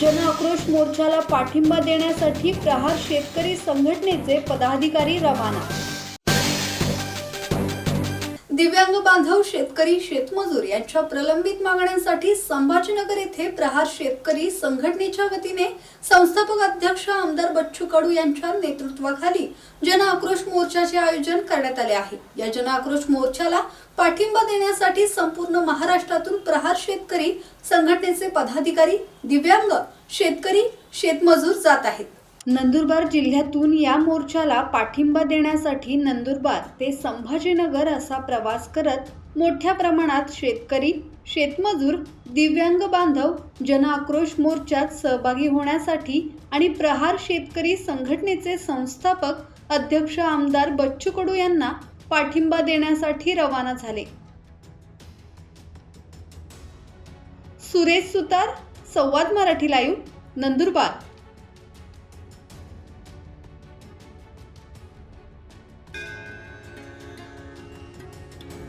जन आक्रोश मोर्चाला पाठिंबा देण्यासाठी प्रहार शेतकरी संघटनेचे पदाधिकारी रवाना दिव्यांग बांधव शेतकरी शेतमजूर यांच्या प्रलंबित मागण्यांसाठी संभाजीनगर येथे प्रहार शेतकरी संघटनेच्या वतीने संस्थापक अध्यक्ष आमदार बच्चू कडू यांच्या नेतृत्वाखाली जन आक्रोश मोर्चाचे आयोजन करण्यात आले आहे. या जन आक्रोश मोर्चाला पाठिंबा देण्यासाठी संपूर्ण महाराष्ट्रातून प्रहार शेतकरी संघटनेचे पदाधिकारी दिव्यांग शेतकरी शेतमजूर जात आहेत. नंदुरबार जिल्ह्यातून या मोर्चाला पाठिंबा देण्यासाठी नंदुरबार ते संभाजीनगर असा प्रवास करत मोठ्या प्रमाणात शेतकरी शेतमजूर दिव्यांग बांधव जनआक्रोश मोर्चात सहभागी होण्यासाठी आणि प्रहार शेतकरी संघटनेचे संस्थापक अध्यक्ष आमदार बच्चू कडू यांना पाठिंबा देण्यासाठी रवाना झाले. सुरेश सुतार संवाद मराठी लाईव्ह नंदुरबार.